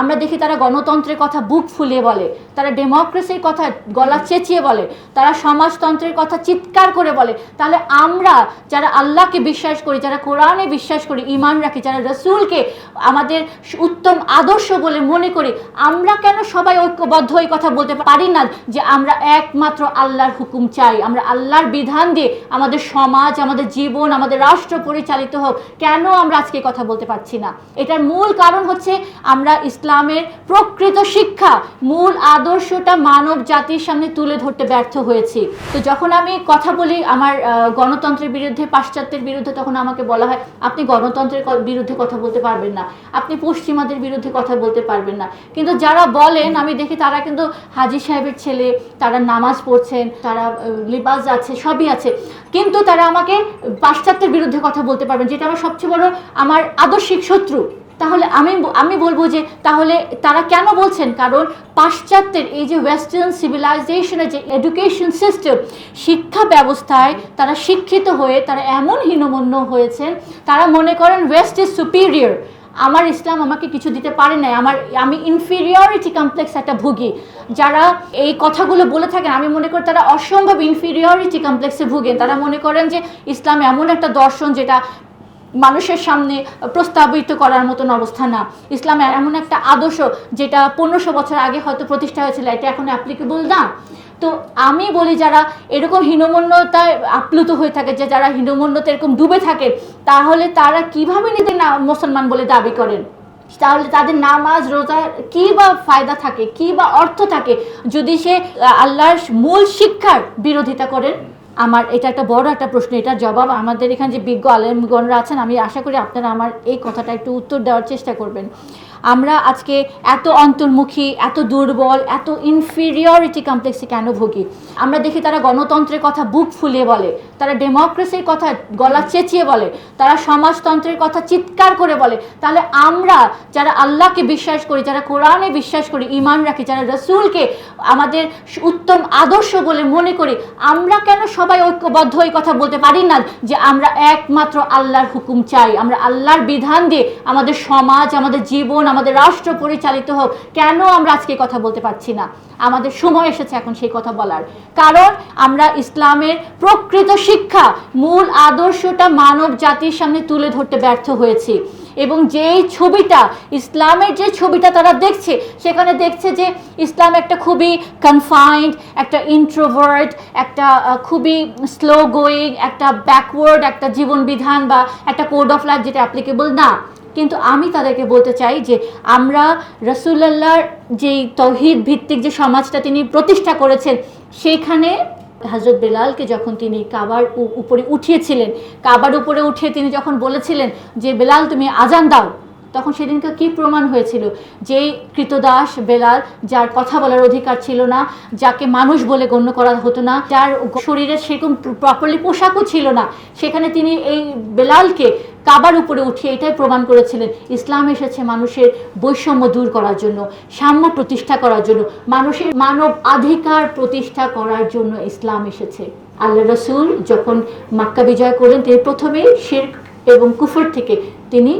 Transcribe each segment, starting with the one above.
আমরা দেখি তারা গণতন্ত্রের কথা বুক ফুলিয়ে বলে, তারা ডেমোক্রেসির কথা গলা চেঁচিয়ে বলে, তারা সমাজতন্ত্রের কথা চিৎকার করে বলে। তাহলে আমরা যারা আল্লাহকে বিশ্বাস করি, যারা কোরআনে বিশ্বাস করি ইমান রাখি, যারা রসুলকে আমাদের উত্তম আদর্শ বলে মনে করি, আমরা কেন সবাই ঐক্যবদ্ধ এই কথা বলতে পারি না যে আমরা একমাত্র আল্লাহর হুকুম চাই? আমরা আল্লাহর বিধান দিয়ে আমাদের সমাজ, আমাদের জীবন, আমাদের রাষ্ট্র পরিচালিত হোক, কেন আমরা আজকে কথা বলতে পারছি না? এটার মূল কারণ হচ্ছে আমরা ইসলামের প্রকৃত শিক্ষা, মূল আদর্শটা মানব জাতির সামনে তুলে ধরতে ব্যর্থ হয়েছি। তো যখন আমি কথা বলি আমার গণতন্ত্রের বিরুদ্ধে, পাশ্চাত্যের বিরুদ্ধে, তখন আমাকে বলা হয়, আপনি গণতন্ত্রের বিরুদ্ধে কথা বলতে পারবেন না। আপনি পশ্চিমাদের বিরুদ্ধে কথা বলতে পারবেন না। কিন্তু যারা বলেন, আমি দেখি তারা কিন্তু হাজি সাহেবের ছেলে, তারা নামাজ পড়ছেন, তারা লিবাস আছে, সবই আছে। কিন্তু তারা আমাকে পাশ্চাত্যের বিরুদ্ধে কথা বলতে পারবেন, যেটা আমার সবচেয়ে বড়, আমার আদর্শিক শত্রু। তাহলে আমি আমি বলব যে তাহলে তারা কেন বলছেন? কারণ পাশ্চাত্যের এই যে ওয়েস্টার্ন সিভিলাইজেশনের যে এডুকেশন সিস্টেম শিক্ষা ব্যবস্থায় তারা শিক্ষিত হয়ে তারা এমন হীনমন্য হয়েছেন, তারা মনে করেন ওয়েস্ট ইজ সুপিরিয়র আমার ইসলাম আমাকে কিছু দিতে পারে নাই। আমার, আমি ইনফিরিয়রিটি কমপ্লেক্স একটা ভুগি। যারা এই কথাগুলো বলে থাকেন, আমি মনে করি তারা অসম্ভব ইনফিরিয়রিটি কমপ্লেক্সে ভুগেন। তারা মনে করেন যে ইসলাম এমন একটা দর্শন যেটা মানুষের সামনে প্রস্তাবিত করার মতন অবস্থা না। ইসলাম এমন একটা আদর্শ যেটা পনেরোশো বছর আগে হয়তো প্রতিষ্ঠা হয়েছিল, এটা এখন অ্যাপ্লিকেবল না। তো আমি বলি যারা এরকম হীনমন্যতায় আপ্লুত হয়ে থাকে, যে যারা হীনমন্যতা এরকম ডুবে থাকে, তাহলে তারা কীভাবে নিজেদের না মুসলমান বলে দাবি করেন? তাহলে তাদের নামাজ, রোজা কি বা ফায়দা থাকে, কি বা অর্থ থাকে, যদি সে আল্লাহর মূল শিক্ষার বিরোধিতা করেন? আমার, এটা একটা বড় একটা প্রশ্ন, এটার জবাব আমাদের এখানে যে বিজ্ঞ আলেমগণরা আছেন, আমি আশা করি আপনারা আমার এই কথাটা একটু উত্তর দেওয়ার চেষ্টা করবেন। আমরা আজকে এত অন্তর্মুখী, এত দুর্বল, এত ইনফিরিয়রিটি কমপ্লেক্সে কেন ভুগি? আমরা দেখি তারা গণতন্ত্রের কথা বুক ফুলিয়ে বলে, তারা ডেমোক্রেসির কথা গলা চেঁচিয়ে বলে, তারা সমাজতন্ত্রের কথা চিৎকার করে বলে। তাহলে আমরা যারা আল্লাহকে বিশ্বাস করি, যারা কোরআনে বিশ্বাস করি ইমান রাখি, যারা রসুলকে আমাদের উত্তম আদর্শ বলে মনে করি, আমরা কেন সবাই ঐক্যবদ্ধ এই কথা বলতে পারি না যে আমরা একমাত্র আল্লাহর হুকুম চাই? আমরা আল্লাহর বিধান দিয়ে আমাদের সমাজ, আমাদের জীবন আমাদের রাষ্ট্র পরিচালিত হোক, কেন আমরা আজকে কথা বলতে পারছি না? আমাদের সময় এসেছে এখন সেই কথা বলার। কারণ আমরা ইসলামের প্রকৃত শিক্ষা, মূল আদর্শটা মানব জাতির সামনে তুলে ধরতে ব্যর্থ হয়েছি। এবং যেই ছবিটা, ইসলামের যে ছবিটা তারা দেখছে, সেখানে দেখছে যে ইসলাম একটা খুবই কনফাইন্ড একটা ইন্ট্রোভার্ট একটা খুবই স্লো গোয়িং একটা ব্যাকওয়ার্ড একটা জীবন বিধান বা একটা কোড অফ লাইফ যেটা অ্যাপ্লিকেবল না। কিন্তু আমি তাদেরকে বলতে চাই যে আমরা রসুল্লাহর যেই তহিদ ভিত্তিক যে সমাজটা তিনি প্রতিষ্ঠা করেছেন, সেইখানে হজরত বেলালকে যখন তিনি কাবার উপরে উঠিয়েছিলেন, কাবার উপরে উঠিয়ে তিনি যখন বলেছিলেন যে, বেলাল, তুমি আজান দাও, তখন সেদিনকে কি প্রমাণ হয়েছিল? যেই কৃতদাস বেলাল, যার কথা বলার অধিকার ছিল না, যাকে মানুষ বলে গণ্য করা হতো না, যার শরীরে সেরকম প্রপারলি পোশাকও ছিল না, সেখানে তিনি এই বেলালকে কাবার উপরে উঠে এটাই প্রমাণ করেছিলেন। ইসলাম এসেছে মানুষের বৈষম্য দূর করার জন্য, সাম্য প্রতিষ্ঠা করার জন্য, মানুষের মানব অধিকার প্রতিষ্ঠা করার জন্য ইসলাম এসেছে। আল্লাহ রসুল যখন মাক্কা বিজয় করলেন, তিনি প্রথমেই শের এবং কুফর থেকে তিনি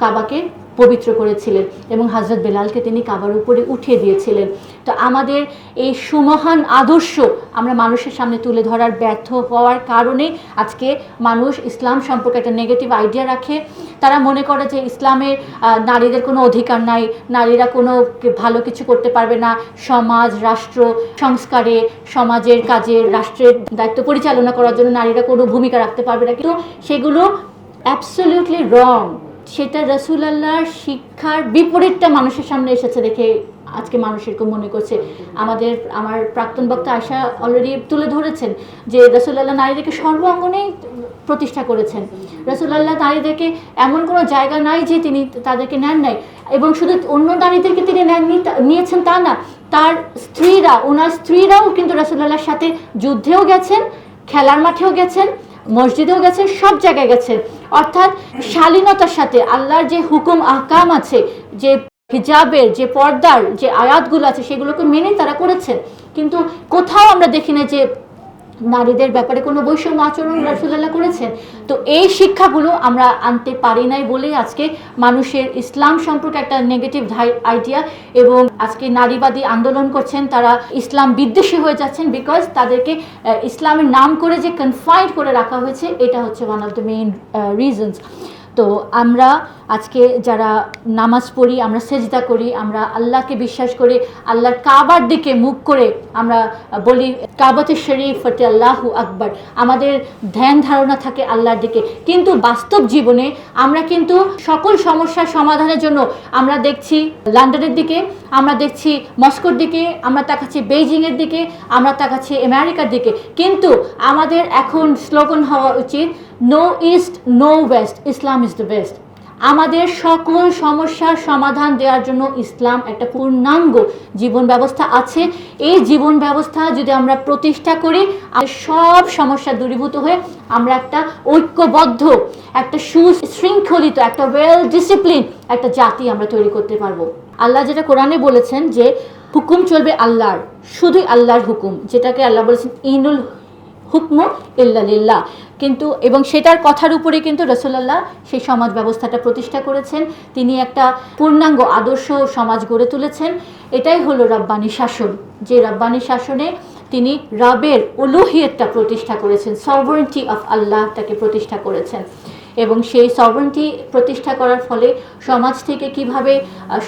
কাবাকে পবিত্র করেছিলেন এবং হজরত বেলালকে তিনি কাবার উপরে উঠিয়ে দিয়েছিলেন। তো আমাদের এই সুমহান আদর্শ আমরা মানুষের সামনে তুলে ধরার ব্যর্থ হওয়ার কারণে আজকে মানুষ ইসলাম সম্পর্কে একটা নেগেটিভ আইডিয়া রাখে। তারা মনে করে যে ইসলামের নারীদের কোনো অধিকার নাই, নারীরা কোনো ভালো কিছু করতে পারবে না। সমাজ, রাষ্ট্র, সংস্কারে, সমাজের কাজে, রাষ্ট্রের দায়িত্ব পরিচালনা করার জন্য নারীরা কোনো ভূমিকা রাখতে পারবে না। কিন্তু সেগুলো অ্যাবসলিউটলি রং সেটা রসুলাল্লাহর শিক্ষার বিপরীতটা মানুষের সামনে এসেছে দেখে আজকে মানুষ এরকম মনে করছে। আমাদের, আমার প্রাক্তন বক্তা আশা অলরেডি তুলে ধরেছেন যে রসুলাল্লাহ নারীদেরকে সর্বাঙ্গনেই প্রতিষ্ঠা করেছেন। রসুলাল্লাহ নারীদেরকে এমন কোনো জায়গা নাই যে তিনি তাদেরকে নেন নাই। এবং শুধু অন্য নারীদেরকে তিনি নেননি তা- নিয়েছেন তা না, তার স্ত্রীরা, ওনার স্ত্রীরাও কিন্তু রসুলাল্লাহর সাথে যুদ্ধেও গেছেন, খেলার মাঠেও গেছেন মসজিদেও গেছে, সব জায়গায় গেছেন অর্থাৎ শালীনতার সাথে আল্লাহর যে হুকুম, আহকাম আছে, যে হিজাবের, যে পর্দার যে আয়াতগুলো আছে, সেগুলোকে মেনে তারা করেছেন কিন্তু কোথাও আমরা দেখি না যে নারীদের ব্যাপারে কোনো বৈষম্য আচরণ রাসুল্লাহ করেছেন? তো এই শিক্ষাগুলো আমরা আনতে পারি নাই বলেই আজকে মানুষের ইসলাম সম্পর্কে একটা নেগেটিভ আইডিয়া এবং আজকে নারীবাদী আন্দোলন করছেন, তারা ইসলাম বিদ্বেষী হয়ে যাচ্ছেন বিকজ তাদেরকে ইসলামের নাম করে যে কনফাইন্ড করে রাখা হয়েছে, এটা হচ্ছে one of the main reasons তো আমরা আজকে যারা নামাজ পড়ি, আমরা সেজদা করি, আমরা আল্লাহকে বিশ্বাস করি, আল্লাহর কাবার দিকে মুখ করে আমরা বলি, কাবাতে শরীফ ফতে আল্লাহু আকবর। আমাদের ধ্যান ধারণা থাকে আল্লাহর দিকে। কিন্তু বাস্তব জীবনে আমরা কিন্তু সকল সমস্যার সমাধানের জন্য আমরা দেখছি লন্ডনের দিকে, আমরা দেখছি মস্কোর দিকে, আমরা তাকাচ্ছি বেইজিংয়ের দিকে, আমরা তাকাচ্ছি আমেরিকার দিকে। কিন্তু আমাদের এখন স্লোগান হওয়া উচিত no east no west Islam is the best আমাদের সকল সমস্যার সমাধান দেওয়ার জন্য ইসলাম একটা পূর্ণাঙ্গ জীবন ব্যবস্থা আছে। এই জীবন ব্যবস্থা যদি আমরা প্রতিষ্ঠা করি আর সব সমস্যা দূরীভূত হয়ে আমরা একটা ঐক্যবদ্ধ, একটা সুশৃঙ্খলিত, একটা ওয়েল ডিসিপ্লিন একটা জাতি আমরা তৈরি করতে পারব। আল্লাহ যেটা কোরআনে বলেছেন যে, হুকুম চলবে আল্লাহর, শুধুই আল্লাহর হুকুম। যেটাকে আল্লাহ বলেছেন, ইনুল হুকম ইল্লালিল্লাহ কিন্তু, এবং সেটার কথার উপরে কিন্তু রসুল্লাহ সেই সমাজ ব্যবস্থাটা প্রতিষ্ঠা করেছেন। তিনি একটা পূর্ণাঙ্গ আদর্শ সমাজ গড়ে তুলেছেন। এটাই হলো রব্বানি শাসন। যে রব্বানি শাসনে তিনি রাবের উলুহিয়তটা প্রতিষ্ঠা করেছেন সভারেন্টি অফ আল্লাহ তাকে প্রতিষ্ঠা করেছেন। এবং সেই সভারেন্টি প্রতিষ্ঠা করার ফলে সমাজ থেকে কীভাবে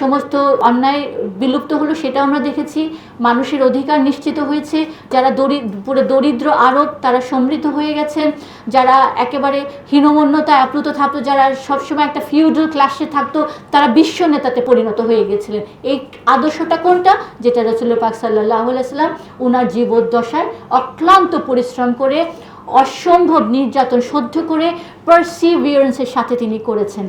সমস্ত অন্যায় বিলুপ্ত হলো সেটা আমরা দেখেছি। মানুষের অধিকার নিশ্চিত হয়েছে। যারা দরি, পুরো দরিদ্র আরব, তারা সমৃদ্ধ হয়ে গেছেন। যারা একেবারে হীনমন্যতায় আপ্লুত থাকতো, যারা সবসময় একটা ফিউডাল ক্লাসে থাকতো, তারা বিশ্ব নেতাতে পরিণত হয়ে গেছিলেন। এই আদর্শটা কোনটা? যেটা রসুল পাক সাল্লাহ সাল্লাম উনার জীবদ্দশায় অক্লান্ত পরিশ্রম করে অসম্ভব নির্যাতন সহ্য করে পারসিভিয়ারেন্সের সাথে তিনি করেছেন।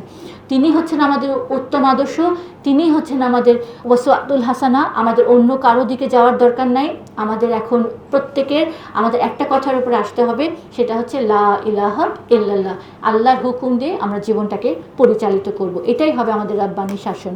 তিনি হচ্ছেন আমাদের উত্তম আদর্শ, তিনি হচ্ছেন আমাদের ওয়াসুয়াতুল হাসানা, আমাদের অন্য কারও দিকে যাওয়ার দরকার নাই, আমাদের এখন প্রত্যেকের, আমাদের একটা কথার উপরে আসতে হবে, সেটা হচ্ছে লা ইলাহা ইল্লাল্লাহ। আল্লাহর হুকুম দিয়ে আমরা জীবনটাকে পরিচালিত করব। এটাই হবে আমাদের রাব্বানি শাসন।